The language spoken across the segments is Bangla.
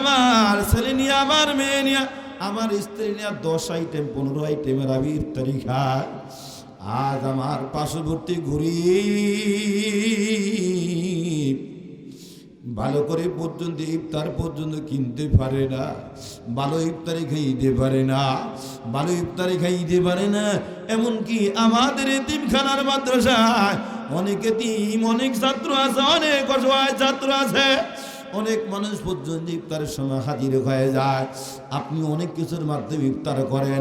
আমার ছেলে নিয়ে, আমার মেয়ে নিয়ে, আমার স্ত্রী নিয়ে দশ আইটেম পনেরো আইটেমের আমি ইফতারি আজ আমার পার্শ্ববর্তী ঘুরি ভালো করে পর্যন্ত ইফতার পর্যন্ত কিনতে পারে না। ভালো ইফতারি খাইতে পারে না। ভালো ইফতারি খাইতে পারে না। এমনকি আমাদের এতিমখানার মাদ্রাসায় অনেক এতিম, অনেক ছাত্র আছে, অনেক অসহায় ছাত্র আছে। অনেক মানুষ পর্যন্ত ইফতারের সময় হাজির হয়ে যায়। আপনি অনেক কিছুর মাধ্যমে ইফতার করেন।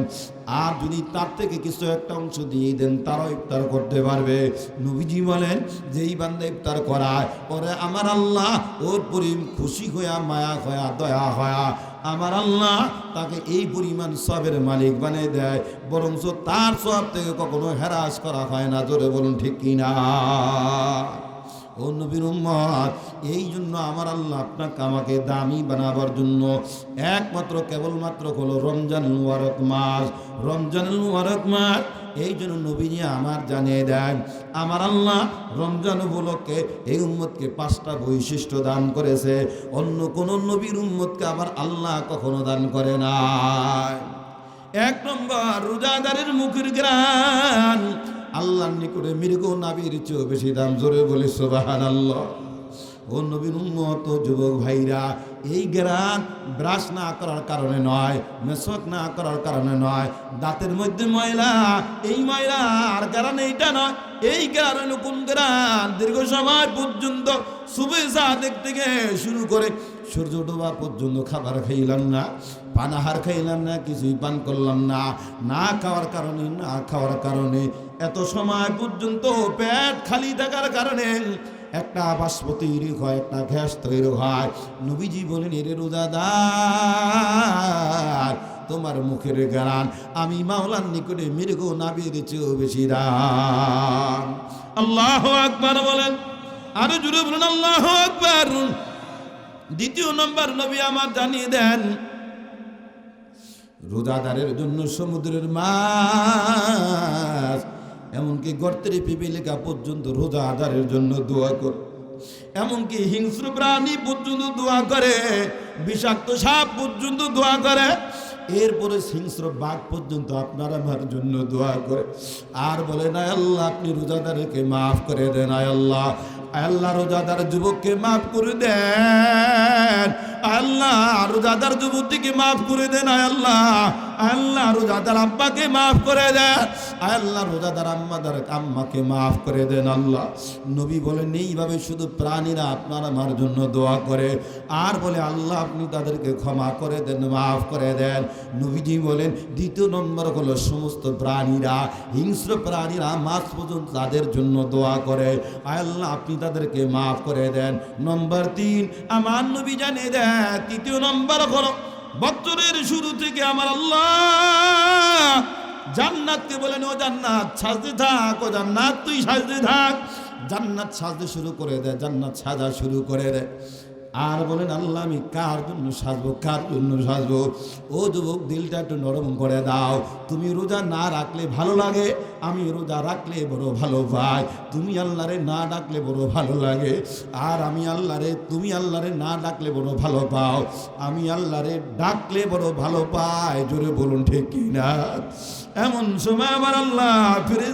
আর যদি তার থেকে কিছু একটা অংশ দিয়ে দেন, তারাও ইফতার করতে পারবে। নবীজি বলেন যে এই বান্দা ইফতার করায়, ওরে আমার আল্লাহ, ওর পরি খুশি হইয়া, মায়া হয়া দয়া হয়া আমার আল্লাহ তাকে এই পরিমাণ সবের মালিক বানিয়ে দেয়। বরঞ্চ তার সব থেকে কখনো হেরাস করা হয় না, জোরে বলুন ঠিক কিনা? ও নবীর উম্মত, এই জন্য আমার আল্লাহ আপনাকে আমাকে দামি বানাবার জন্য একমাত্র কেবলমাত্র হলো রমজান মুবারক মাস। রমজান মুবারক মাস, এই জন্য নবীজি আমার জানিয়ে দেন, আমার আল্লাহ রমজান উপলক্ষে এই উম্মতকে পাঁচটা বৈশিষ্ট্য দান করেছে। অন্য কোন নবীর উম্মতকে আবার আল্লাহ কখনো দান করে না এক নম্বর, রোজাদারের মুখের গ্রান আল্লাহর নিকটে মৃগ নাবির চেয়েও বেশি দাম। জোরে বলি সোবাহান আল্লাহ ও নবীন উন্নত যুবক ভাইরা, এই গ্রান ব্রাশ না করার কারণে নয় মেসক না করার কারণে নয়। দাঁতের মধ্যে ময়লা, এই ময়লা আর গ্রান এইটা নয়। এই গ্রান কোন গ্রান দীর্ঘ সময় পর্যন্ত শুভে সাদেক থেকে শুরু করে, সূর্য ডোবা পর্যন্ত খাবার খাইলাম না। পানাহার খাইলাম না, কিছুই পান করলাম না। না খাওয়ার কারণে, না খাওয়ার কারণে। এত সময় পর্যন্ত পেট খালি থাকার কারণে একটা বাষ্প তৈরি হয়, একটা গ্যাস তৈরি হয়। নবীজি বলেন, এরে রোজাদার, তোমার মুখের গান আমি মাওলার নিকটে মৃগ নাবির চেয়েও বেশি দাম আল্লাহ আকবার বলেন। আরও জুড়ে বলেন, আল্লাহ আকবার। দ্বিতীয় নম্বর নবী আমার জানিয়ে দেন রোজাদারের জন্য সমুদ্রের মাছ। এমনকি গর্তের পিপিলিকা পর্যন্ত রোজাদারের জন্য দোয়া করে। এমনকি হিংস্র প্রাণী পর্যন্ত দোয়া করে, বিষাক্ত সাপ পর্যন্ত দোয়া করে। এরপরে হিংস্র বাঘ পর্যন্ত আপনার আমার জন্য দোয়া করে। আর বলে না আল্লাহ, আপনি রোজাদারকে মাফ করে দেন, আয় আল্লাহ। আল্লাহ রোজাদার যুবককে মাফ করে দেন। আল্লাহ রোজাদার যুবতীকে মাফ করে দেন আল্লাহ। আল্লাহ রোজাদার আব্বাকে মাফ করে দেন। আল্লাহ রোজাদার আম্মাদার আম্মাকে মাফ করে দেন আল্লাহ। নবী বলেন এইভাবে শুধু প্রাণীরা আপনার আমার জন্য দোয়া করে। আর বলে, আল্লাহ, আপনি তাদেরকে ক্ষমা করে দেন, মাফ করে দেন। নবীজি বলেন, দ্বিতীয় নম্বর হলো সমস্ত প্রাণীরা, হিংস্র প্রাণীরা মাছ পর্যন্ত তাদের জন্য দোয়া করে। আল্লাহ, আপনি তাদেরকে মাফ করে দেন। নম্বর তিন, আমার নবী জানিয়ে দেন। তৃতীয় নম্বর হলো, বছরের শুরু থেকে আমার আল্লাহ জান্নাতকে বলেন, ও জান্নাত, সাজতে থাক, ও জান্নাত, তুই সাজতে থাক। জান্নাত সাজতে শুরু করে দেয়, জান্নাত সাজা শুরু করে দেয়। আর বলেন, আল্লাহ, আমি কার জন্য সাজবো? কার জন্য সাজবো? ও যুবক, দিলটা একটু নরম করে দাও। তুমি রোজা না রাখলে ভালো লাগে, আমি রোজা রাখলে বড় ভালো পাই। তুমি আল্লাহরে না ডাকলে বড় ভালো লাগে, আর আমি আল্লাহরে, তুমি আল্লাহরে না ডাকলে বড় ভালো পাও। আমি আল্লাহরে ডাকলে বড় ভালো পাই, জোরে বলুন ঠিক কি না? এমন সময় আমার আল্লাহ ফিরে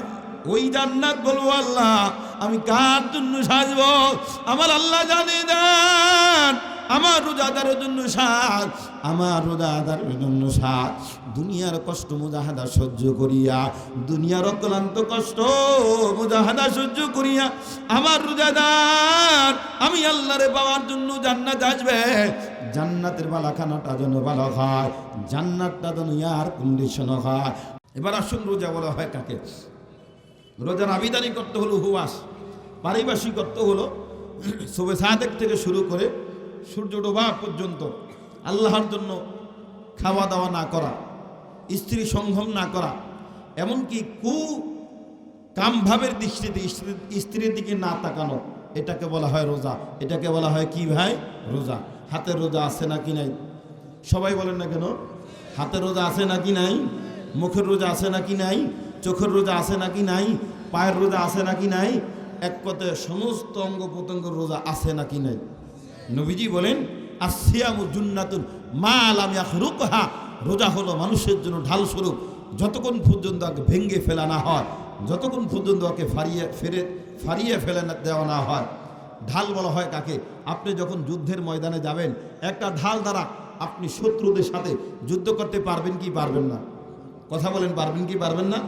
ওই জান্নাত বলব আল্লাহ আমি কার জন্য সাজবো? আমার আল্লাহ জানে দেন। আমার রোজাদারের জন্য সাজ। আমার রোজাদারের জন্য সাজ। দুনিয়ার কষ্ট মুজাহাদা সহ্য করিয়া, দুনিয়ার অক্লান্ত কষ্ট মুজাহাদা সহ্য করিয়া, আমার রোজাদার, আমি আল্লাহরে পাওয়ার জন্য জান্নাত আসবে। জান্নাতের বালাখানাটা যেন ভালো হয়, জান্নাতটা যেন ইয়ার কন্ডিশন হয়। এবার আসুন রোজা বলা হয় কাকে? রোজার আবিদানি করতে হলো হুয়াস পারিপার্শ্বিক করতে হলো শুভে সাদেক থেকে শুরু করে সূর্য ডোবা পর্যন্ত আল্লাহর জন্য খাওয়া দাওয়া না করা, স্ত্রী সংগম না করা, এমনকি কু কামভাবের দৃষ্টিতে স্ত্রী- স্ত্রীর দিকে না তাকানো, এটাকে বলা হয় রোজা। এটাকে বলা হয় কি ভাই? রোজা। হাতের রোজা আছে নাকি নাই? সবাই বলেন না কেন? হাতের রোজা আছে নাকি নাই? মুখের রোজা আছে নাকি নাই? চোখের রোজা আছে নাকি নাই? পায়ের রোজা আছে নাকি নাই? এক কথায় সমস্ত অঙ্গ প্রত্যঙ্গের রোজা আছে নাকি নাই? নবীজি বলেন আসিয়ামু জুন্নাতুন মা আলাম ইয়াখরুকহা রোজা হলো মানুষের জন্য ঢাল স্বরূপ যতক্ষণ পর্যন্ত ওকে ভেঙ্গে ফেলা না হয়, যতক্ষণ পর্যন্ত ওকে ফারিয়ে ফেরে, ফারিয়ে ফেলে দেওয়া না হয়। ঢাল বলা হয় কাকে? আপনি যখন যুদ্ধের ময়দানে যাবেন, একটা ঢাল দ্বারা আপনি শত্রুদের সাথে যুদ্ধ করতে পারবেন কি পারবেন না? কথা বলেন, পারবেন কি পারবেন না?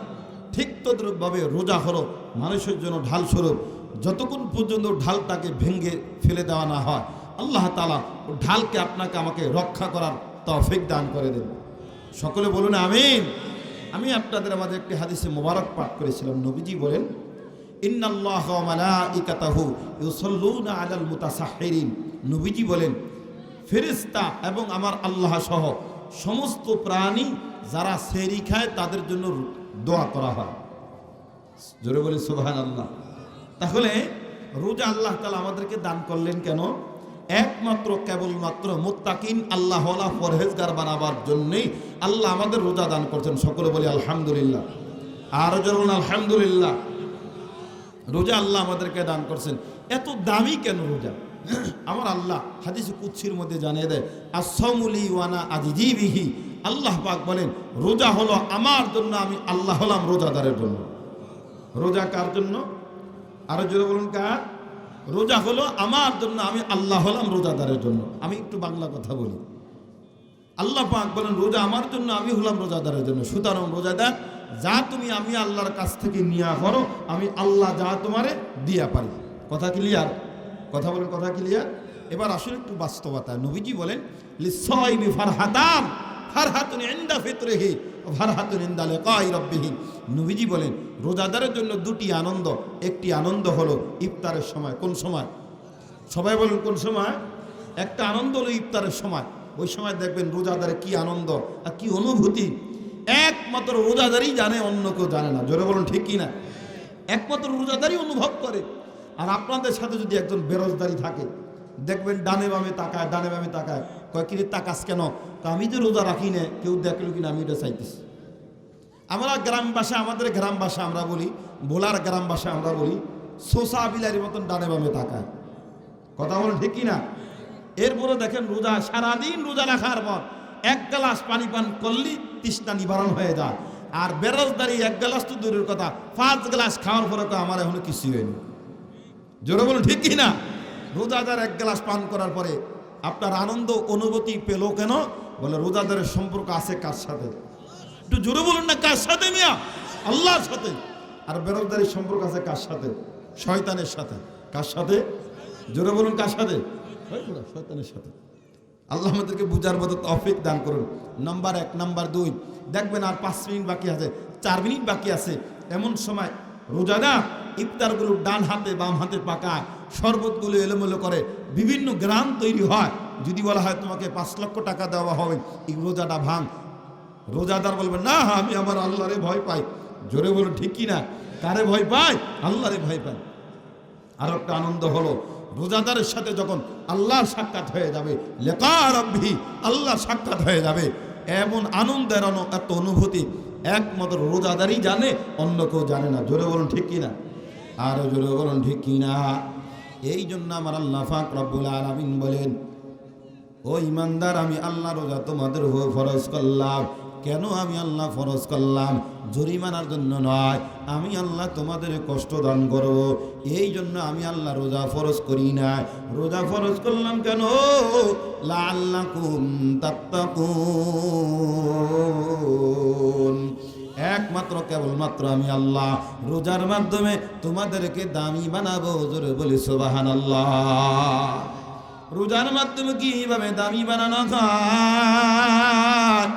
ঠিক তদ্রুপভাবে রোজা হলো মানুষের জন্য ঢাল স্বরূপ। যতক্ষণ পর্যন্ত ঢালটাকে ভেঙ্গে ফেলে দেওয়া না হয়, আল্লাহ তালা ঢালকে আপনাকে আমাকে রক্ষা করার তৌফিক দান করে দেন সকলে বলুন আমিন। আমি আপনাদের আমাদের একটি হাদিসে মোবারক পাঠ করেছিলাম। নবীজি বলেন নবীজি বলেন, ফেরেশতা এবং আমার আল্লাহ সহ সমস্ত প্রাণী যারা সেরি খায়, তাদের জন্য দোয়া করা হয়। জোরে বলি সুবহান আল্লাহ তাহলে রোজা আল্লাহ তালা আমাদেরকে দান করলেন কেন? একমাত্র, কেবলমাত্র মুত্তাকিন, আল্লাহ পরহেজগার বানাবার জন্যেই আল্লাহ আমাদের রোজা দান করছেন। সকলে বলি, আলহামদুলিল্লাহ। আর যেমন আলহামদুলিল্লাহ। রোজা আল্লাহ আমাদেরকে দান করছেন। এত দামি কেন রোজা? আমার আল্লাহ হাদিস কুচ্ছির মধ্যে জানিয়ে দেয় আসমুলি ওয়ানা আজিজিবিহি আল্লাহ পাক বলেন, রোজা হলো আমার জন্য, আমি আল্লাহ হলাম রোজাদারের জন্য। রোজা কার জন্য? আরও জোরে বলুন, কার? রোজা হলো আমার জন্য, আমি আল্লাহ হলাম রোজাদারের জন্য। আমি একটু বাংলা কথা বলি। আল্লাহ পাক বলেন, রোজা আমার জন্য, আমি হলাম রোজাদারের জন্য। সুতরাং রোজাদার, যা তুমি আমি আল্লাহর কাছ থেকে নিয়া করো, আমি আল্লাহ যা তোমারে দিয়া পারি। কথা ক্লিয়ার কথা বলেন, কথা ক্লিয়ার এবার আসলে একটু বাস্তবতা নবীজি বলেন লিসাইবি ফারহাতান। ফারহাতুন ইনদা ফিতরিহি ফারহাতুন ইনদা লিকাই রাব্বিহি। নবীজি বলেন, রোজাদারের জন্য দুটি আনন্দ। একটি আনন্দ হলো ইফতারের সময়। কোন সময়? সবাই বলুন, কোন সময়? একটা আনন্দ হলো ইফতারের সময়। ওই সময় দেখবেন রোজাদারে কি আনন্দ আর কি অনুভূতি। একমাত্র রোজাদারই জানে, অন্য কেউ জানে না। জোরে বলুন, ঠিক কি না একমাত্র রোজাদারই অনুভব করে। আর আপনাদের সাথে যদি একজন বেরোজদারি থাকে, দেখবেন ডানে বামে তাকায়, ডানে বামে তাকায়। কয়, কিরে তাকাস কেন? তো আমি যে রোজা রাখি না, কেউ দেখল কিনা আমি এটা চাইতেছি। আমরা গ্রাম ভাষা আমাদের গ্রাম ভাষা আমরা বলি, ভোলার গ্রাম ভাষা আমরা বলি সোসা বিলারির মতন ডানে বামে তাকায়। কথা বলেন ঠিক কিনা? এরপরে দেখেন রোজা, সারাদিন রোজা রাখার পর এক গ্লাস পানি পান করলেই তৃষ্ণা নিবারণ হয়ে যায়। আর বেরোজদারি এক গ্লাস তো দূরের কথা, পাঁচ গ্লাস খাওয়ার পরে তো আমার এখনও কিছু হয়নি। জোরে বলুন ঠিক কিনা? রোজাদার এক গ্লাস পান করার পরে আপনার আনন্দ, অনুভূতি পেল কেন? বলে, রোজাদারের সম্পর্ক আছে কার সাথে? একটু জোরে বলুন না, কার সাথে মিয়া? আল্লাহর সাথে। আর বেরোজদারির সম্পর্ক আছে কার সাথে? শয়তানের সাথে। কার সাথে? জোরে বলুন, কার সাথে? শয়তানের সাথে। আল্লাহ আমাদেরকে বুঝার মতো তফিক দান করুন। নাম্বার এক, নাম্বার দুই। দেখবেন আর পাঁচ মিনিট বাকি আছে, চার মিনিট বাকি আছে। এমন সময় রোজাদা ইফতারগুলো ডান হাতে, বাম হাতে পাকায়। শরবতগুলো এলোমেলো করে, বিভিন্ন গ্রাম তৈরি হয়। যদি বলা হয় তোমাকে পাঁচ লক্ষ টাকা দেওয়া হবে, এই রোজাটা ভাঙ। রোজাদার বলবে না, আমি আমার আল্লাহরে ভয় পাই। জোরে বলুন, ঠিক কি না কারে ভয় পাই আল্লাহরে ভয় পাই আর একটা আনন্দ হলো, রোজাদারের সাথে যখন আল্লাহর সাক্ষাৎ হয়ে যাবে লেকার অভি আল্লাহ সাক্ষাৎ হয়ে যাবে, এমন আনন্দের এত অনুভূতি। একমাত্র রোজাদারই জানে, অন্য কেউ জানে না। জোরে বলুন, ঠিক কিনা? আরও জোরে বলুন, ঠিক কিনা? এই জন্য আমার আল্লাহ ফাক রব্বুল আলামিন বলেন, ও ইমানদার, আমি আল্লাহ রোজা তোমাদের উপর ফরজ করলাম। কেন আমি আল্লাহ ফরজ করলাম? জরিমানার জন্য নয়। আমি আল্লাহ তোমাদের কষ্ট দান করব। এই জন্য আমি আল্লাহ রোজা ফরজ করি না। রোজা ফরজ করলাম কেন? লাল্লাকুম তাত্তাকুন। একমাত্র কেবলমাত্র আমি আল্লাহ। রোজার মাধ্যমে তোমাদেরকে দামি বানাবো, জোরে বলি সোবাহান আল্লাহ রোজার মাধ্যমে কীভাবে দামি বানানো যায়?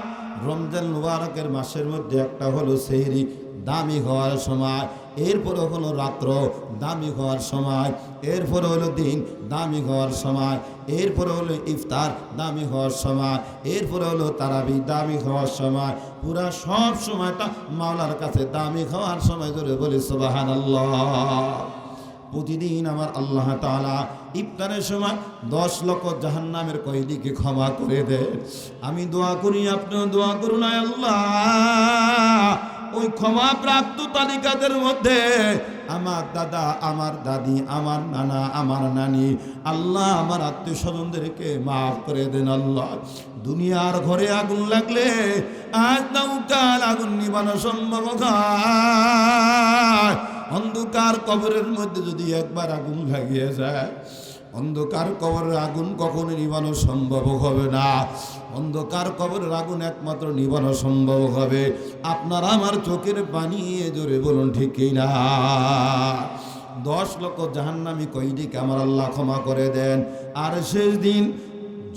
রমজান মুবারকের মাসের মধ্যে একটা হলো সেহরি, দামি হওয়ার সময়। এরপরে হলো রাত্র, দামি হওয়ার সময়। এরপরে হলো দিন, দামি হওয়ার সময়। এরপরে হলো ইফতার, দামি হওয়ার সময়। এরপরে হলো তারাবি, দামি হওয়ার সময়। পুরা সব সময়টা মাওলার কাছে দামি হওয়ার সময় ধরে বলি সুবাহান প্রতিদিন আমার আল্লাহ তাআলা ইফতারের সময় দশ লক্ষ জাহান্নামের কয়েদিকে ক্ষমা করে দে আমি দোয়া করি, আপনিও দোয়া করুন আল্লাহ। ওই ক্ষমা প্রাপ্ত তালিকাদের মধ্যে আমার দাদা, আমার দাদি, আমার নানা, আমার নানি, আল্লাহ আমার আত্মীয় স্বজনদেরকে মাফ করে দেন আল্লাহ। দুনিয়ার ঘরে আগুন লাগলে আজ নৌকার আগুন নিবানো সম্ভব অন্ধকার কবরের মধ্যে যদি একবার আগুন লাগিয়ে যায়, অন্ধকার কবরের আগুন কখনো নিবানো সম্ভব হবে না। অন্ধকার কবরের আগুন একমাত্র নিবানো সম্ভব হবে। আপনার আমার চোখের বানিয়ে জোরে বলুন ঠিকই না? দশ লক্ষ জাহান্নামি কইদিকে আমার আল্লাহ ক্ষমা করে দেন। আর শেষ দিন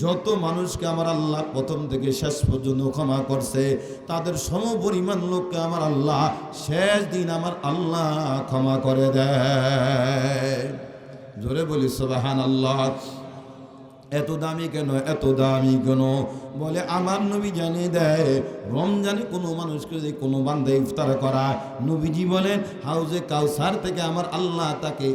যত মানুষকে আমার আল্লাহ প্রথম থেকে শেষ পর্যন্ত ক্ষমা করছে, তাদের সমপরিমাণ লোককে আমার আল্লাহ শেষ দিন আমার আল্লাহ ক্ষমা করে দেয় জোরে বলি সোবাহান আল্লাহ এত দামি কেন, এত দামি কেন? বলে, আমার নবী জানিয়ে দেয়, রমজানে কোনো মানুষকে যদি কোনো বান্ধে ইফতার করা, নবীজি বলেন, হাউজে কাউসার থেকে আমার আল্লাহ তাকে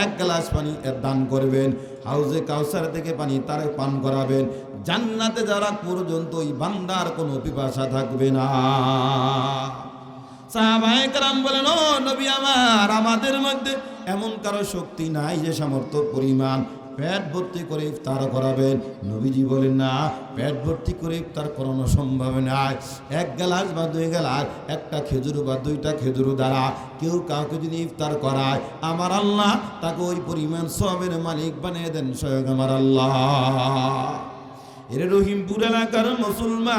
এক গ্লাস পানি দান করবেন। হাউজে কাউসার থেকে পানি তার পান করাবেন। জান্নাতে যারা পর্যন্ত ওই বান্দার কোনো পিপাসা থাকবে না। বলেন নবী আমার, আমাদের মধ্যে এমন কারও শক্তি নাই যে সামর্থ্য, পরিমাণ পেট ভর্তি করে ইফতার করাবেন। নবীজি বলেন, না, পেট ভর্তি করে ইফতার করানো সম্ভব নয়। এক গ্লাস বা দুই গ্লাস, একটা খেজুর বা দুইটা খেজুর দ্বারা কেউ কাউকে যদি ইফতার করায়, আমার আল্লাহ তাকে ওই পরিমাণ সবের মালিক বানিয়ে দেন স্বয়ং আমার আল্লাহ। এর রহিমপুর এলাকার মুসলমান,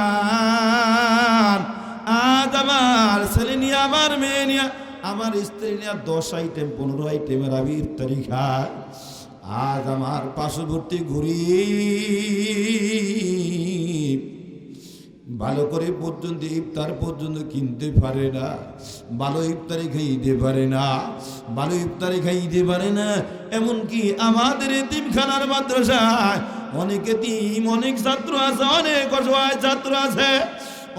আজ আমার ছেলে নিয়ে, আমার মেয়ে নিয়ে, আমার স্ত্রী নিয়ে দশ আইটেম পনেরো আইটেমের আমি ইফতারি খায় আজ আমার পার্শ্ববর্তী ঘুরি ভালো করে পর্যন্ত ইফতার পর্যন্ত কিনতে পারে না, ভালো ইফতারি খাইতে পারে না, ভালো ইফতারি খাইতে পারে না। এমনকি আমাদের এতিমখানার মাদ্রাসায় অনেক এতিম, অনেক ছাত্র আছে, অনেক অসহায় ছাত্র আছে।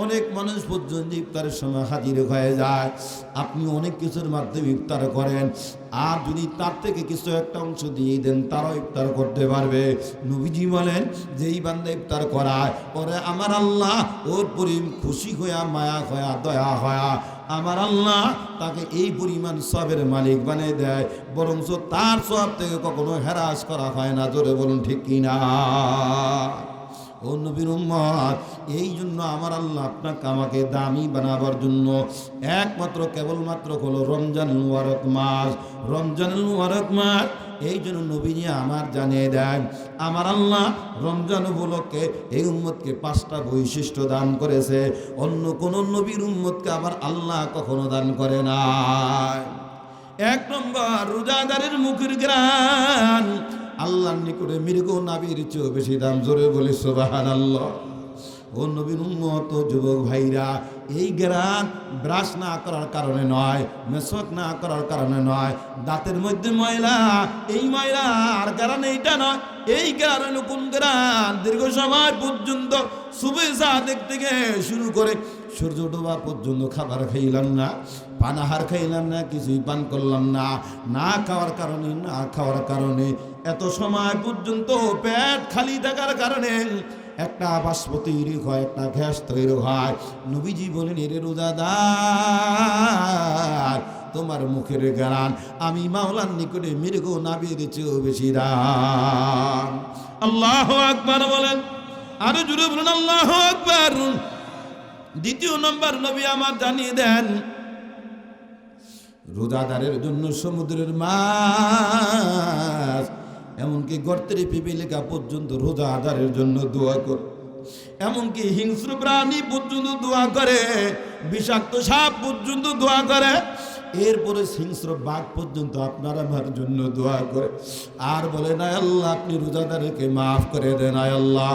অনেক মানুষ পর্যন্ত ইফতারের সময় হাজির হয়ে যায়। আপনি অনেক কিছুর মাধ্যমে ইফতার করেন। আর যদি তার থেকে কিছু একটা অংশ দিয়ে দেন, তারাও ইফতার করতে পারবে। নবীজি বলেন যে এই বান্দা ইফতার করায় পরে আমার আল্লাহ, ওর পরি খুশি হইয়া, মায়া হয়া দয়া হয়া আমার আল্লাহ তাকে এই পরিমাণ সবের মালিক বানিয়ে দেয়। বরঞ্চ তার সব থেকে কখনো হেরাস করা হয় না, জোরে বলুন ঠিক কিনা? ও নবীর উম্মত, এই জন্য আমার আল্লাহ আপনাকে আমাকে দামি বানাবার জন্য একমাত্র কেবলমাত্র হলো রমজান মুবারক মাস। রমজান মুবারক মাস, এই জন্য নবীজি আমার জানিয়ে দেন, আমার আল্লাহ রমজান উপলক্ষে এই উম্মতকে পাঁচটা বৈশিষ্ট্য দান করেছে। অন্য কোন নবীর উম্মতকে আবার আল্লাহ কখনো দান করে না এক নম্বর, রোজাদারের মুখের গ্রান আল্লাহর নিকটে মৃগ নাবির চেয়েও বেশি দাম। জোরে বলি সোবাহান আল্লাহ ও নবীন উন্নত যুবক ভাইরা, এই গ্রান ব্রাশ না করার কারণে নয় মেসক না করার কারণে নয়। দাঁতের মধ্যে ময়লা, এই ময়লা আর কারণ এইটা নয়। এই গ্রান কোন গ্রান দীর্ঘ সময় পর্যন্ত শুভেচ্ছা দেখতে গিয়ে শুরু করে, সূর্য ডোবা পর্যন্ত খাবার খাইলাম না, পানাহার খাইলাম না, কিছুই পান করলাম না। না খাওয়ার কারণে, না খাওয়ার কারণে এত সময় পর্যন্ত পেট খালি থাকার কারণে একটা বাষ্প হয়, একটা গ্যাস তৈরি হয়। নবীজি বলেন, এরে রোজাদার, তোমার মুখের গান আমি মাওলার নিকটে মৃগ নাবির চেয়েও বেশি দাম। আল্লাহ আকবার বলেন। আরও জুড়ে বলেন, আল্লাহ আকবার। দ্বিতীয় নম্বর নবী আমার জানিয়ে দেন, রোজাদারের জন্য সমুদ্রের মাছ এমনকি গর্তের পিপিলিকা পর্যন্ত রোজাদারের জন্য দোয়া করে। এমনকি হিংস্র প্রাণী পর্যন্ত দোয়া করে, বিষাক্ত সাপ পর্যন্ত দোয়া করে, এরপরে হিংস্র বাঘ পর্যন্ত আপনার আমার জন্য দোয়া করে। আর বলে, না আল্লাহ, আপনি রোজাদারকে মাফ করে দেন, আয় আল্লাহ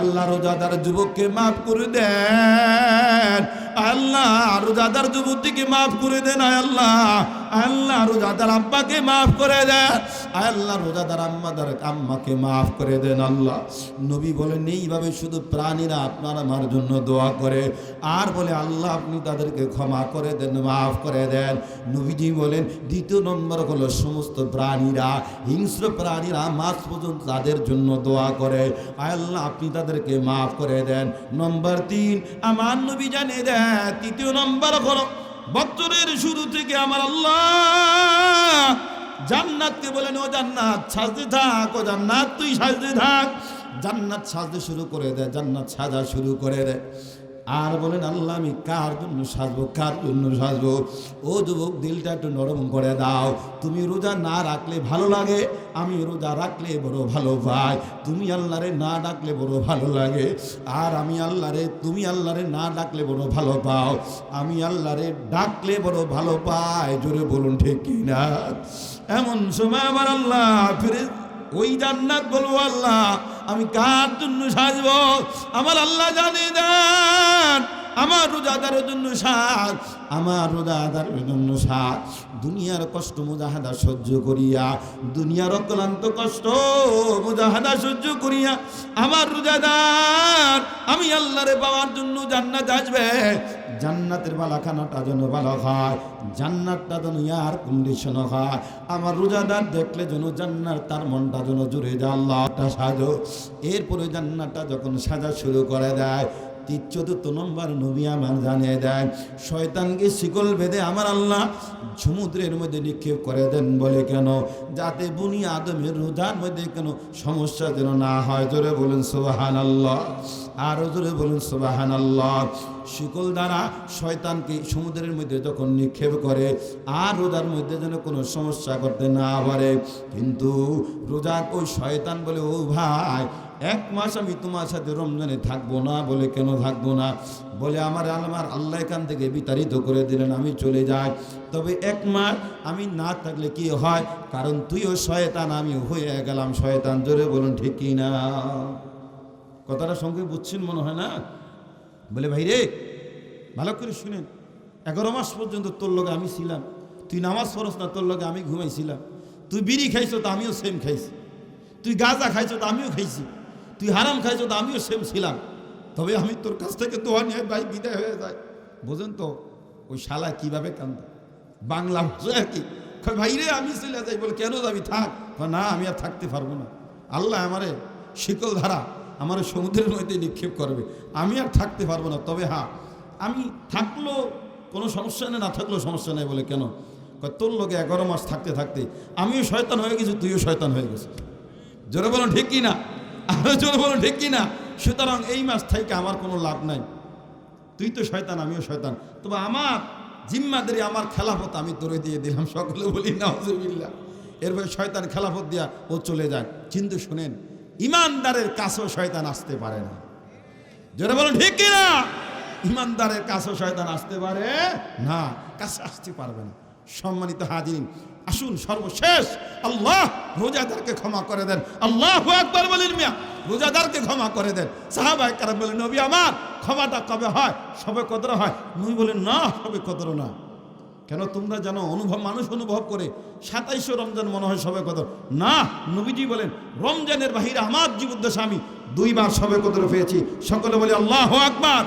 আল্লাহ, রোজাদার যুবককে মাফ করে দেন। আল্লাহ রোজাদার যুবতীকে মাফ করে দেন আল্লাহ। আল্লাহ রোজাদার আব্বাকে মাফ করে দেন। আল্লাহ রোজাদার আম্মাদার আম্মাকে মাফ করে দেন, আল্লাহ। নবী বলেন এইভাবে শুধু প্রাণীরা আপনার আমার জন্য দোয়া করে। আর বলে, আল্লাহ, আপনি তাদেরকে ক্ষমা করে দেন, মাফ করে দেন। নবীজি বলেন, দ্বিতীয় নম্বর হলো, সমস্ত প্রাণীরা, হিংস্র প্রাণীরা মাছ পর্যন্ত তাদের জন্য দোয়া করে। আল্লাহ, আপনি তাদেরকে মাফ করে দেন। নম্বর তিন, আমার নবী জানিয়ে দেন তৃতীয় নম্বর হলো, বছরের শুরু থেকে আমার আল্লাহ জান্নাতকে বলেন, ও জান্নাত, সাজতে থাক, ও জান্নাত, তুই সাজতে থাক। জান্নাত সাজতে শুরু করে দেয়, জান্নাত সাজা শুরু করে দেয়। আর বলেন, আল্লাহ, আমি কার জন্য সাজবো? কার জন্য সাজবো? ও যুবক, দিলটা একটু নরম করে দাও। তুমি রোজা না রাখলে ভালো লাগে, আমি রোজা রাখলে বড় ভালো পাই তুমি আল্লাহরে না ডাকলে বড় ভালো লাগে, আর আমি আল্লাহরে, তুমি আল্লাহরে না ডাকলে বড় ভালো পাও। আমি আল্লাহরে ডাকলে বড় ভালো পাই, জোরে বলুন, ঠিক কি না? এমন সময় আমার আল্লাহ ফিরে ওই জান্নাত বলব আল্লাহ আমি কার জন্য সাজব? আমার আল্লাহ জানে দেন। আমার রোজাদারের জন্য সাজ আমার রোজাদারের জন্য সাজ দুনিয়ার কষ্ট মুজাহাদা সহ্য করিয়া, দুনিয়ার অক্লান্ত কষ্ট মুজাহাদা সহ্য করিয়া, আমার রোজাদার, আমি আল্লাহরে পাওয়ার জন্য জান্নাত আসবে। জান্নাতের বালাখানাটা যেন ভালো হয়, জান্নাতটা যেন ইয়ার কন্ডিশন হয়। আমার রোজাদার দেখলে যেন জান্নার তার মনটা যেন জুড়ে যায়, আল্লাহটা সাজো। এরপরে জান্নাতটা যখন সাজা শুরু করে দেয় চতুর্থ নম্বর নবী আমার জানিয়ে দেন শয়তানকে শিকল বেঁধে আমার আল্লাহ সমুদ্রের মধ্যে নিক্ষেপ করে দেন বলে কেন? যাতে বুনি আদমের রোজার মধ্যে কোনো সমস্যা যেন না হয়। জোরে বলুন সোবাহান আল্লাহ আরও জোরে বলুন সোবাহান আল্লাহ শিকল দ্বারা শয়তানকে সমুদ্রের মধ্যে যখন নিক্ষেপ করে, আর রোজার মধ্যে যেন কোনো সমস্যা করতে না পারে? কিন্তু রোজার ওই শয়তান বলে, ও ভাই এক মাস আমি তোমার সাথে রমজানে থাকব না বলে কেন থাকব না? বলে আমার আমার আল্লাহ এখান থেকে বিতাড়িত করে দিলেন, আমি চলে যাই। তবে এক মাস আমি না থাকলে কি হয়? কারণ তুইও শয়তান আমি হয়ে গেলাম শয়তান। জোরে বলুন, ঠিক কি না? কথাটা সঙ্গে বুঝছেন মনে হয় না? বলে, ভাই রে, ভালো করে শুনেন। এগারো মাস পর্যন্ত তোর লগে আমি ছিলাম। তুই নামাজ পড়স না, তোর লগে আমি ঘুমাইছিলাম। তুই বিড়ি খাইছো তো, আমিও সেম খাইছি। তুই গাঁজা খাইছো তো, আমিও খাইছি। তুই হারাম খাইছ তো আমিও সেম ছিলাম। তবে আমি তোর কাছ থেকে তোয়া নিয়ে ভাই বিদায় হয়ে যায় বোঝেন তো, ওই শালা কীভাবে কান্দে? বাংলা ভাষায় কি? ভাই রে, আমি চলে যাই। বলে, কেন যাবি? থাক। না, আমি আর থাকতে পারব না। আল্লাহ আমারে শিকল ধারা আমার সমুদ্রের মধ্যে নিক্ষেপ করবে। আমি আর থাকতে পারব না। তবে হ্যাঁ আমি থাকলেও কোনো সমস্যা নেই, না থাকলেও সমস্যা নেই বলে কেন? তোর লোকে এগারো মাস থাকতে থাকতে, আমিও শয়তান হয়ে গেছি, তুইও শয়তান হয়ে গেছিস। জোরে বলো ঠিক কি না? জোরে বলুন ঠিক কি না সুতরাং এই মাস থেকে আমার কোনো লাভ নাই। তুই তো শয়তান, আমিও শয়তান। তবে আমার জিম্মাদারি, আমার খেলাফত আমি তোরে দিয়ে দিলাম, সকলে বলি, নাউজুবিল্লাহ। এরপরে শয়তান খেলাফত দিয়া ও চলে যায়। কিন্তু শুনেন, ইমানদারের কাছেও শয়তান আসতে পারে না। জোরে বলুন ঠিক কি না ইমানদারের কাছেও শয়তান আসতে পারে না। কাছে আসতে পারবে না। সম্মানিত হাজিরিন আসুন সর্বশেষ। আল্লাহ রোজাদারকে ক্ষমা করে দেন। আল্লাহ একবার বলেন মিয়া, রোজাদারকে ক্ষমা করে দেন। সাহাবাই কারাম বলেন, নবী আমার, ক্ষমাটা কবে হয়? সবে কদর হয়? নবী বলেন, না, সবে কদর না। কেন তোমরা জানো, অনুভব, মানুষ অনুভব করে সাতাইশো রমজান মনে হয় সবে কদর। না, নবীজি বলেন, রমজানের বাহিরে আমার জীবদ্দশা আমি দুইবার সবে কদর পেয়েছি। সকলে বলে, আল্লাহ আকবার।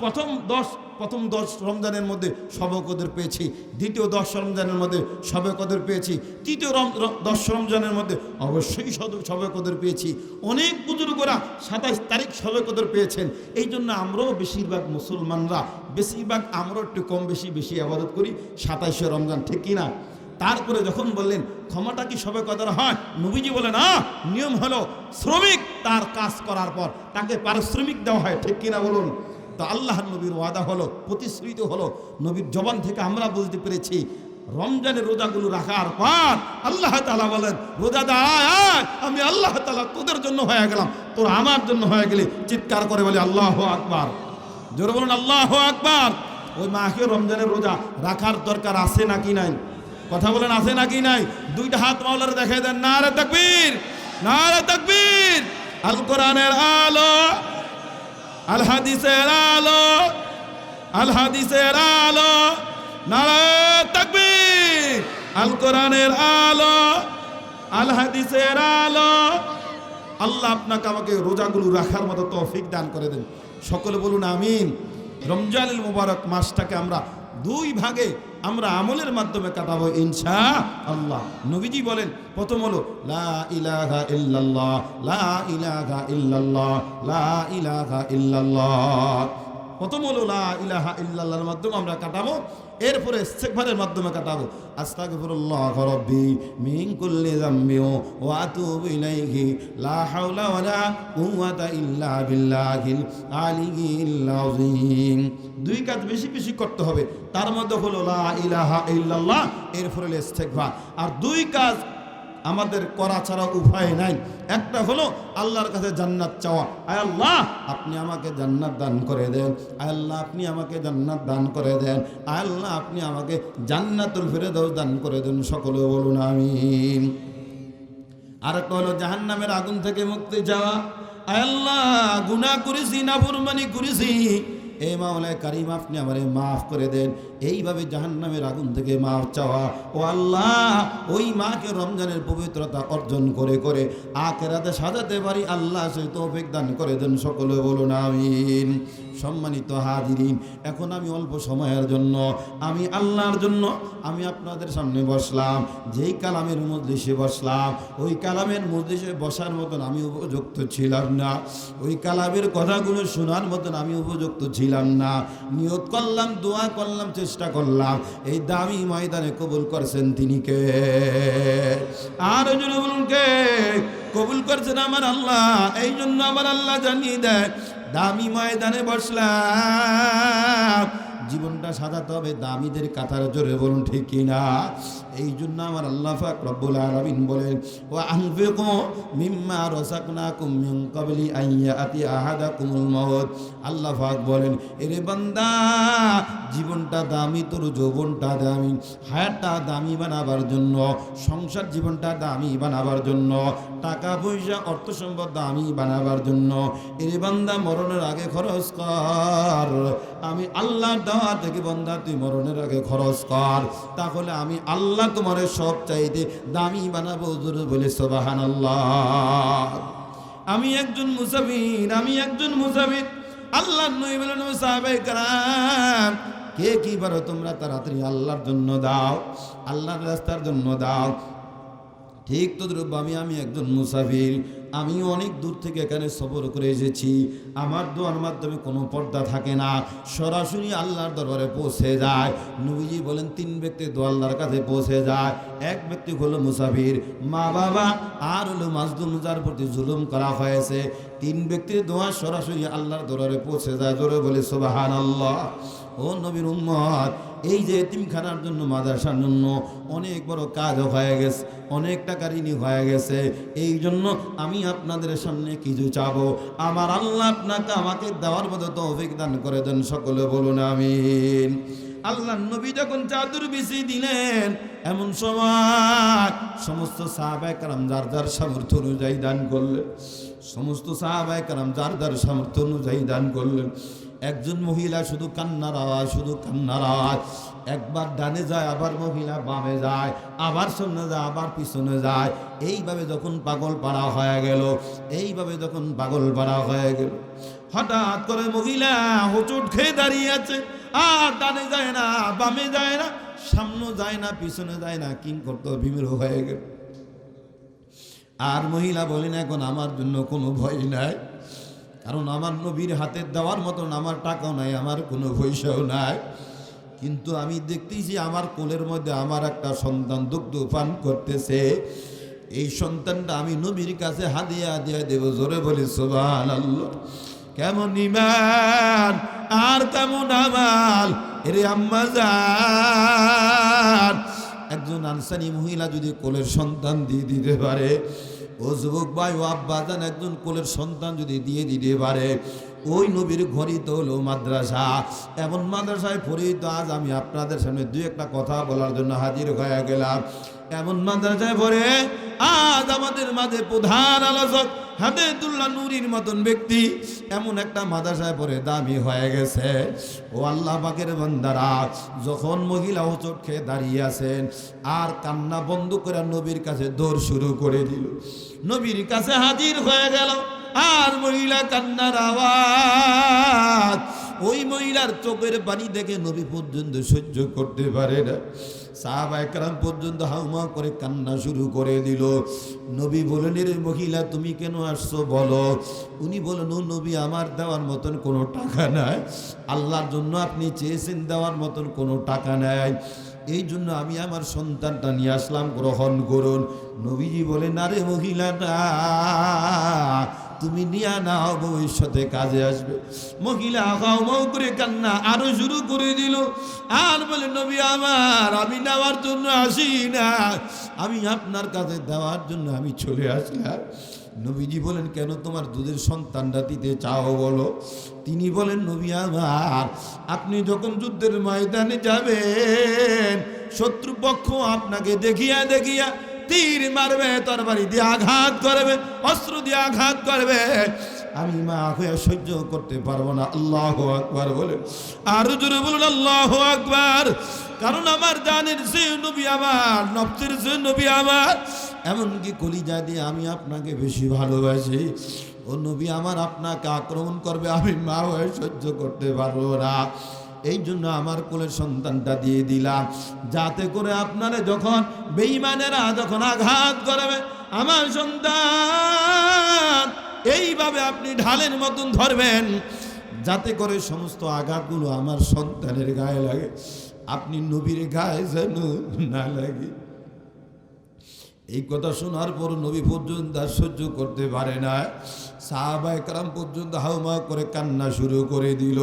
প্রথম দশ প্রথম দশ রমজানের মধ্যে সবে কদর পেয়েছি। দ্বিতীয় দশ রমজানের মধ্যে সবে কদর পেয়েছি। তৃতীয় দশ রমজানের মধ্যে অবশ্যই সদ- সবে পেয়েছি। অনেক বুজুর্গরা সাতাইশ তারিখ সবে কদর পেয়েছেন। এই জন্য আমরাও বেশিরভাগ মুসলমানরা, বেশিরভাগ আমরাও একটু কম বেশি বেশি আবাদত করি সাতাইশে রমজান, ঠিক কি না তারপরে যখন বললেন, ক্ষমাটা কি সবে কদর হয়? নবীজি বলে না, নিয়ম হলো শ্রমিক তার কাজ করার পর তাকে পারিশ্রমিক দেওয়া হয়, ঠিক কিনা বলুন? তো আল্লাহ নবীর ওয়াদা হলো প্রতিশ্রুতি হলো নবীর জবান থেকে আমরা বুঝতে পেরেছি রমজানের রোজাগুলো রাখার পর আল্লাহ তালা বলেন আয়, আয়, আমি আল্লাহ তালা তোদের জন্য হয়ে গেলাম তোর আমার জন্য হয়ে গেলে। চিৎকার করে বলে আল্লাহ আকবার। জোরে বলুন আল্লাহ আকবার। ওই মাকে রমজানের রোজা রাখার দরকার আছে নাকি নাই? কথা বলেন আছে নাকি নাই? দুইটা হাত মাওলার দেখাই দেন না রে তাকবীর না রে তাকবীর। আল কোরআনের আলো আল হাদিসের আলো, আল হাদিসের আলো, নারায় আল কোরআনের আলো, আল হাদিসের আলো। আল্লাহ আপনাকে আমাকে রোজাগুলো রাখার মতো তৌফিক দান করে দেন। সকলে বলুন আমিন। রমজানুল মুবারক মাসটাকে আমরা দুই ভাগে আমরা আমলের মাধ্যমে কাটাবো ইনশা আল্লাহ। নবীজি বলেন, প্রথম হলো, লা ইলাহা ইল্লাল্লাহ, লা লা ইল্লাল্লাহ। প্রথম হলো লা ইলাহা ইল্লাল্লাহর মাধ্যমে আমরা কাটাবো, এরপরে ইস্তেগফারের মাধ্যমে কাটাবো। দুই কাজ বেশি বেশি করতে হবে, তার মধ্যে হলো লা ইলাহা ইল্লাল্লাহ, এরপরে হলো ইস্তেগফার। আর দুই কাজ আমাদের করা ছাড়া উপায় নাই। একটা হলো আল্লাহর কাছে জান্নাত চাওয়া। আয় আল্লাহ, আপনি আমাকে জান্নাত দান করে দেন। আয় আল্লাহ, আপনি আমাকে জান্নাত দান করে দেন। আয় আল্লাহ, আপনি আমাকে জান্নাতুল ফেরেদাউস দান করে দেন। সকলে বলুন, আমিন। আরেকটা হলো জাহান্নামের আগুন থেকে মুক্তি যাওয়া আয় আল্লাহ, গুনাহ করেছি না ফুরমানি করেছি। এ মাওলায় কারিম, আপনি আমারে মাফ করে দেন। এইভাবে জাহান্নামের আগুন থেকে মাফ চাওয়া। ও আল্লাহ, ওই মাকে রমজানের পবিত্রতা অর্জন করে করে আখেরাতে সাজাতে পারি। আল্লাহ সেই তৌফিক দান করে দেন। সকলে বলুন, আমিন। সম্মানিত হাজিরিন, এখন আমি অল্প সময়ের জন্য, আমি আল্লাহর জন্য, আমি আপনাদের সামনে বসলাম। যেই কালামের মজলিসে বসলাম, ওই কালামের মজলিসে বসার মতন আমি উপযুক্ত ছিলাম না। ওই কালামের কথাগুলো শোনার মতন আমি উপযুক্ত ছিলাম না। নিয়ত করলাম, দোয়া করলাম, চেষ্টা করলাম। এই দামি ময়দানে কবুল করছেন তিনি কে? আর বলুন কে? কবুল করছেন আমার আল্লাহ এই জন্য আমার আল্লাহ জানিয়ে দেয় দামি ময়দানে বসলাম। জীবনটা সাজাতে হবে দামিদের কাতার। জোরে বলুন ঠিক কিনা? এই জন্য আমার আল্লাহ রব্বুল আলামিন বলেন ও আনফিকু মিম্মা রাযাকনাকুম মিন ক্বাবলি আন ইয়াতি আহাদাকুমুল মাউত। আল্লাহ পাক বলেন, এরে বান্দা, জীবনটা দামি, তোর যৌবনটা দামি, হায়াতটা দামি বানাবার জন্য, সংসার জীবনটা দামি বানাবার জন্য, টাকা পয়সা, অর্থ সম্পদ দামি বানাবার জন্য, এরে বান্দা, মরণের আগে খরচ কর। আমি আল্লাহর দেওয়া থেকে বান্দা, তুই মরণের আগে খরচ কর। তাহলে আমি আল্লাহ তোমার সব চাইতে দামি বানাবো হুজুর বলে সোবাহান আমি একজন মুসাফির, আমি একজন মুসাফির। আল্লাহ নই বলেন সাহাবাই কারাম, কে কি পারো তোমরা তাড়াতাড়ি আল্লাহর জন্য দাও, আল্লাহর রাস্তার জন্য দাও। ঠিক তো দ্রব্য আমি আমি একজন মুসাফির আমি অনেক দূর থেকে এখানে সফর করে এসেছি। আমার দোয়ার মাধ্যমে কোনো পর্দা থাকে না। সরাসরি আল্লাহর দরবারে পৌঁছে যায়। নবীজি বলেন, তিন ব্যক্তি দো আল্লাহর কাছে পৌঁছে যায়। এক ব্যক্তি হলো মুসাফির। মা বাবা আর হলো মাজদুম যার প্রতি জুলুম করা হয়েছে। তিন ব্যক্তির দোয়া সরাসরি আল্লাহর দরবারে পৌঁছে যায়। জোরে বলে সোবাহান আল্লাহ ও নবীর উম্মত, এই যে এতিমখানার জন্য, মাদ্রাসার জন্য অনেক বড় কাজ হয়ে গেছে, অনেক টাকা ঋণী হয়ে গেছে, এই জন্য আমি আপনাদের সামনে কিছু চাবো। আমার আল্লাহ আপনাকে আমাকে দেওয়ার মতো তৌফিক দান করে দেন, সকলে বলুন আমিন। আল্লাহ নবী যখন চাদুর বিছিয়ে দিলেন, এমন সময় সমস্ত সাহাবায় কারাম যার যার সামর্থ্য অনুযায়ী দান করলেন, সমস্ত সাহাবায় কারাম যার যার সামর্থ্য অনুযায়ী দান করলেন। একজন মহিলা শুধু কান্নার আওয়াজ, শুধু কান্নার আওয়াজ। একবার ডানে যায়, আবার মহিলা বামে যায়, আবার সামনে যায়, আবার পিছনে যায়। এইভাবে যখন পাগল পাড়া হয়ে গেল, এইভাবে যখন পাগল পাড়া হয়ে গেল, হঠাৎ করে মহিলা হোঁচট খেয়ে দাঁড়িয়ে আছে। আর ডানে যায় না, বামে যায় না, সামনে যায় না, পিছনে যায় না, কিং করতে বিমির হয়ে গেল। আর মহিলা বলেন, এখন আমার জন্য কোনো ভয় নাই। কারণ আমার নবীর হাতে দেওয়ার মতন আমার টাকাও নাই, আমার কোনো পয়সাও নাই। কিন্তু আমি দেখতেছি আমার কোলের মধ্যে আমার একটা সন্তান দুগ্ধ পান করতেছে। এই সন্তানটা আমি নবীর কাছে হাদিয়া দিয়ে দেব, জোরে বলি আল্লাহ কেমন ইমান আর কেমন আমাল। এরে আম্মা যান একজন আনসানি মহিলা যদি কোলের সন্তান দিয়ে দিতে পারে ও যুবক ভাই ও আব্বাজান একজন কোলের সন্তান যদি দিয়ে দিতে পারে। ওই নবীর ঘরই তো হলো মাদ্রাসা। এমন মাদ্রাসায় পড়েই তো আজ আমি আপনাদের সামনে দু একটা কথা বলার জন্য হাজির হয়ে গেলাম। এমন মাদ্রাসায় পড়ে, আজ আমাদের মাঝে প্রধান আলোচক হাদেদুল্লাহ নুরির মতন ব্যক্তি, এমন একটা মাদ্রাসায় পড়ে দামি হয়ে গেছে। ও আল্লাহ পাকের বান্দারা, যখন মহিলা হোচট খেয়ে দাঁড়িয়ে আছেন, আর কান্না বন্ধ করে নবীর কাছে দৌড় শুরু করে দিল। নবীর কাছে হাজির হয়ে গেল, আর মহিলা কান্নার আওয়াজ, ওই মহিলার চোখের পানি দেখে নবী পর্যন্ত সহ্য করতে পারে না। সাহাবা একরাম পর্যন্ত হাউমা করে কান্না শুরু করে দিল। নবী বলেন রে মহিলা, তুমি কেন আসছো বলো? উনি বলেন ও নবী, আমার দেওয়ার মতন কোনো টাকা নাই। আল্লাহর জন্য আপনি চেয়েছেন দেওয়ার মতন কোনো টাকা নাই। এই জন্য আমি আমার সন্তানটা নিয়ে আসলাম, গ্রহণ করুন। নবীজি বলে না রে মহিলাটা, তুমি নিয়া নাও, ভবিষ্যতে কাজে আসবে। মহিলা হাও মাও করে কান্না, আরও শুরু করে দিল। আর বলে, নবী আমার, আমি নেওয়ার জন্য আসি না। আমি আপনার কাছে দেওয়ার জন্য আমি চলে আসলাম। নবীজি বলেন, কেন তোমার দুধের সন্তানটা দিতে চাও বলো? তিনি বলেন, নবী আমার, আপনি যখন যুদ্ধের ময়দানে যাবেন, শত্রুপক্ষ আপনাকে দেখিয়া দেখিয়া তীর মারবে, তরবারি দিয়ে আঘাত করবে, অস্ত্র দিয়ে আঘাত করবে। আমি মা হয়ে সহ্য করতে পারব না। আল্লাহ আকবার বলেন। আর জোরে বলুন, আল্লাহ আকবার। কারণ আমার জানের সে নবী আমার নবসের সে নবী আমার। এমনকি কলিজা দিয়ে আমি আপনাকে বেশি ভালোবাসি। ও নবী আমার, আপনাকে আক্রমণ করবে, আমি মা হয়ে সহ্য করতে পারব না। এই জন্য আমার কোলের সন্তানটা দিয়ে দিলাম। যাতে করে আপনারা যখন বেইমানেরা যখন আঘাত করবে, আমার সন্তান এইভাবে আপনি ঢালের মতন ধরবেন, যাতে করে সমস্ত আঘাতগুলো আমার সন্তানের গায়ে লাগে। আপনি নবীর গায়ে যেন না লাগে। এই কথা শোনার পর নবী পর্যন্ত সহ্য করতে পারে না। সাহাবা একরাম পর্যন্ত হাউমা করে কান্না শুরু করে দিল।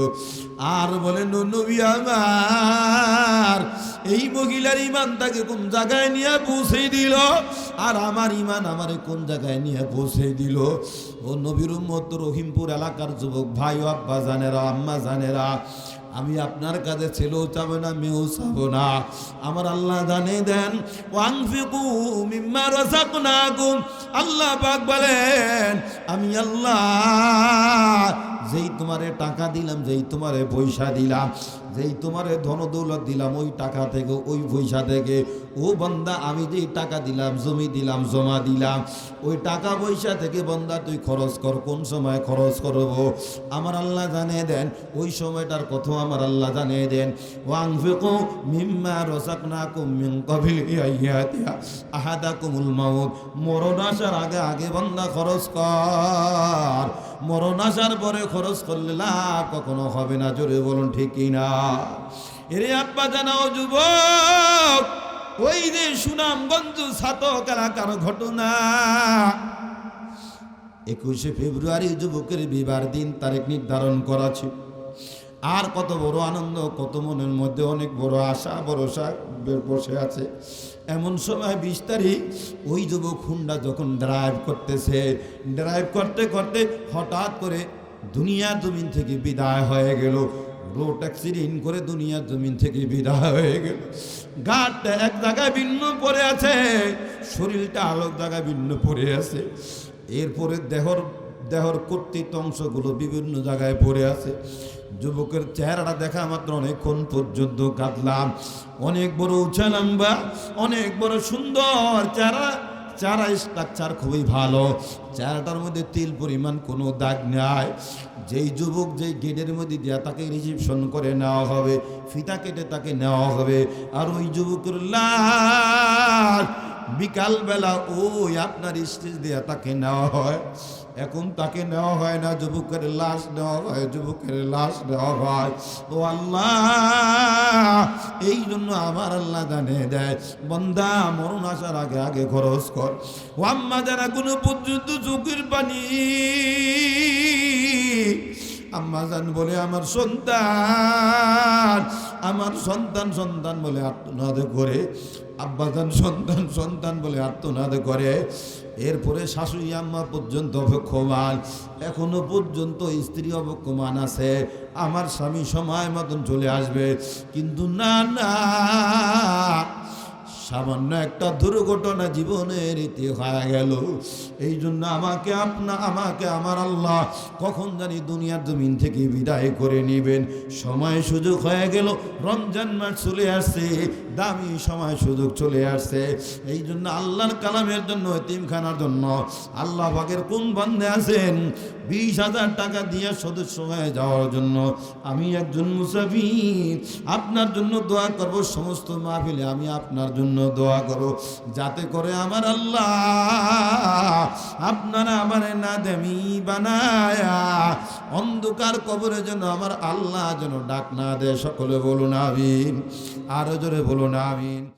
আর বলেন নবী আমার, এই মহিলার ইমান তাকে কোন জায়গায় নিয়ে পৌঁছে দিল? আর আমার ইমান আমার কোন জায়গায় নিয়ে পৌঁছে দিল? ও নবীর উম্মত রহিমপুর এলাকার যুবক ভাই আব্বা জানেরা, আম্মা জানেরা আমি আপনার কাছে ছেলেও চাবে না, মেয়েও চাবো না। আমার আল্লাহ জানে দেন আল্লাহ পাক বলেন, আমি আল্লাহ যেই তোমারে টাকা দিলাম, যেই তোমারে পয়সা দিলাম। যেই তোমার ধন দৌলত দিলাম, ওই টাকা থেকে, ওই পয়সা থেকে, ও বন্দা, আমি যেই টাকা দিলাম, জমি দিলাম, জমা দিলাম, ওই টাকা পয়সা থেকে বন্দা, তুই খরচ কর, কোন সময় খরচ করব? আমার আল্লাহ জানিয়ে দেন, ওই সময়টার কথা আমার আল্লাহ জানিয়ে দেন ওয়াং ফিকু মিম্মা রসাকনাকুম মিন কবিল আহাদা কুমুল মাউত। মরণ আসার আগে আগে বন্দা খরচ কর। মরণ আসার পরে খরচ করলে লাভ কখনো হবে না। জোরে বলুন, ঠিক কিনা এরে আব্বা জানাও যুবক, ওই যে সুনামগঞ্জ ছাতক এলাকার ঘটনা। একুশে ফেব্রুয়ারি যুবকের বিবার দিন তারিখ নির্ধারণ করা ছিল আর কত বড় আনন্দ, কত মনের মধ্যে অনেক বড় আশা, ভরসা বসে আছে। এমন সময় বিশ তারিখ, ওই যুবক হুন্ডা যখন ড্রাইভ করতেছে ড্রাইভ করতে করতে হঠাৎ করে দুনিয়া জমিন থেকে বিদায় হয়ে গেল। রোড অ্যাক্সিডেন্ট করে দুনিয়ার জমিন থেকে বিদায় হয়ে গেল। গাটটা এক জায়গায় ভিন্ন পড়ে আছে, শরীরটা আলোক জায়গায় ভিন্ন পড়ে আছে। এরপরে দেহর দেহর কর্তৃত্ব অংশগুলো বিভিন্ন জায়গায় পড়ে আছে। যুবকের চেহারাটা দেখা মাত্র অনেকক্ষণ পর্যন্ত কাঁদলাম। অনেক বড় উঁচা লম্বা, অনেক বড় সুন্দর চেহারা। চারা স্ট্রাকচার খুবই ভালো। চেহারাটার মধ্যে তিল পরিমাণ কোনো দাগ নাই। যেই যুবক যেই গেটের মধ্যে দেওয়া তাকে রিসিপশন করে নেওয়া হবে, ফিতা কেটে তাকে নেওয়া হবে। আর ওই যুবকের লাশ বিকালবেলা ওই আপনার স্টেজ দিয়ে তাকে নেওয়া হয়। এখন তাকে নেওয়া হয় না, যুবকের লাশ নেওয়া হয়, যুবকের লাশ নেওয়া হয়। ও আল্লাহ, এই জন্য আমার আল্লাহ জানে দেয়, বন্দা মরণ আসার আগে আগে খরচ কর। ও আম্মা, যারা কোনো পর্যন্ত চোখের পানি আম্মা জান বলে, আমার সন্তান আমার সন্তান সন্তান বলে আত্মনাদ করে। আব্বা জান, সন্তান সন্তান বলে আত্মনাদ করে। এরপরে শাশুড়ি আম্মা পর্যন্ত অপেক্ষমান। এখনও পর্যন্ত স্ত্রী অপেক্ষমান আছে। আমার স্বামী সময় মতন চলে আসবে। কিন্তু না না সামান্য একটা দুর্ঘটনা জীবনের ইতি হয়ে গেল। এই জন্য আমাকে আপনা, আমাকে আমার আল্লাহ কখন জানি দুনিয়ার জমিন থেকে বিদায় করে নেবেন। সময় সুযোগ হয়ে গেল, রমজান মাস চলে আসছে। দামি সময় সুযোগ চলে আসছে। এই জন্য আল্লাহর কালামের জন্য, এতিমখানার জন্য আল্লাহ পাকের কোন বান্ধে আছেন, বিশ হাজার টাকা দিয়ে সদস্য হয়ে যাওয়ার জন্য আমি একজন মুসাফির। আপনার জন্য দোয়া করব, সমস্ত মাহফিলে আমি আপনার জন্য দোয়া করব। যাতে করে আমার আল্লাহ আপনারা আমার না দেমি বানায়া, অন্ধকার কবরে যেন আমার আল্লাহ যেন ডাক না দেয়। সকলে বলুন আমিন। আরও জোরে বলুন කරුණාවෙන්